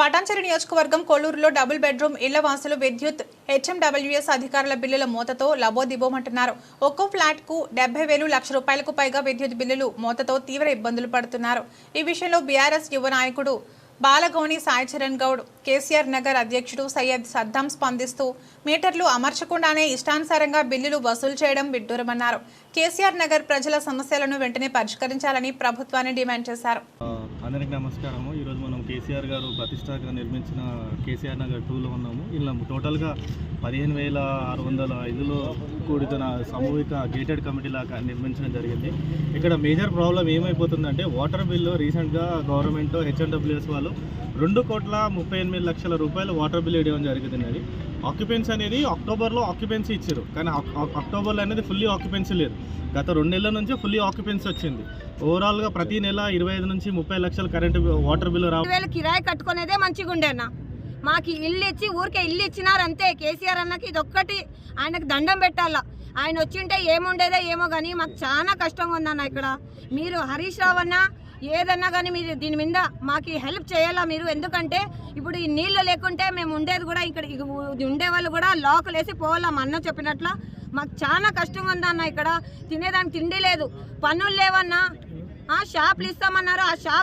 పటాంచరి నియోజకవర్గం కొల్లూరులో double bedroom ఇళ్ళ వాసులు విద్యుత్ హెచ్ఎండబ్ల్యూఎస్ అధికారుల బిల్లుల మూతతో లబోదిబోమంటున్నారు. ఒక్కో ఫ్లాట్కు డెబ్బై వేలు లక్ష రూపాయలకు పైగా విద్యుత్ బిల్లులు మూతతో తీవ్ర ఇబ్బందులు పడుతున్నారు. ఈ విషయంలో బీఆర్ఎస్ యువ నాయకుడు బాలగౌని సాయి చరణ్ గౌడ్ కేసీఆర్ నగర్ అధ్యక్షుడు సయ్యద్ సద్దాం స్పందిస్తూ మీటర్లు అమర్చకుండానే ఇష్టానుసారంగా బిల్లులు వసూలు చేయడం విడ్డూరమన్నారు. కేసీఆర్ నగర్ ప్రజల సమస్యలను వెంటనే పరిష్కరించాలని ప్రభుత్వాన్ని డిమాండ్ చేశారు. అందరికీ నమస్కారము. ఈరోజు మనం కేసీఆర్ గారు ప్రతిష్టాగా నిర్మించిన కేసీఆర్ నగర్ టూలో ఉన్నాము. ఇలా టోటల్గా పదిహేను వేల ఆరు వందల ఐదులో కూడిన సామూహిక గేటెడ్ కమిటీ లాగా నిర్మించడం జరిగింది. ఇక్కడ మేజర్ ప్రాబ్లం ఏమైపోతుందంటే వాటర్ బిల్లు రీసెంట్గా గవర్నమెంట్ హెచ్ఎండబ్ల్యూఎస్ వాళ్ళు రెండు కోట్ల ముప్పై ఎనిమిది లక్షల రూపాయలు వాటర్ బిల్ ఇవ్వడం జరుగుతున్నది ఆక్యుపెన్సీ అనేది అక్టోబర్లో ఆక్యుపెన్సీ ఇచ్చారు. కానీ అక్టోబర్లో అనేది ఫుల్లీ ఆక్యుపెన్సీ లేదు. గత రెండు నెలల నుంచి ఫుల్లీ ఆక్యుపెన్సీ వచ్చింది. ఓవరాల్గా ప్రతి నెల ఇరవై ఐదు నుంచి ముప్పై లక్షల కరెంటు వాటర్ బిల్లు రా రెండు వేలు కిరాయి కట్టుకునేదే మంచిగా ఉండేనా అన్న. మాకు ఇల్లు ఇచ్చి ఊరికే ఇల్లు ఇచ్చినారు అంతే. కేసీఆర్ అన్నకి ఇది ఒక్కటి ఆయనకు దండం పెట్టాలా. ఆయన వచ్చింటే ఏముండేదో ఏమో కానీ మాకు చాలా కష్టంగా ఉందన్న ఇక్కడ. మీరు హరీష్ రావు అన్న ఏదన్నా కానీ మీరు దీని మీద మాకు హెల్ప్ చేయాలా మీరు? ఎందుకంటే ఇప్పుడు ఈ నీళ్ళు లేకుంటే మేము ఉండేది కూడా ఇక్కడ ఉండేవాళ్ళు కూడా లోకల్ వేసి పోవాలా మా అన్న చెప్పినట్ల. మాకు చాలా కష్టంగా ఉందన్న ఇక్కడ. తినేదానికి తిండి లేదు. పనులు లేవన్నా. ఆ షాపులు ఇస్తామన్నారు ఆ షాప్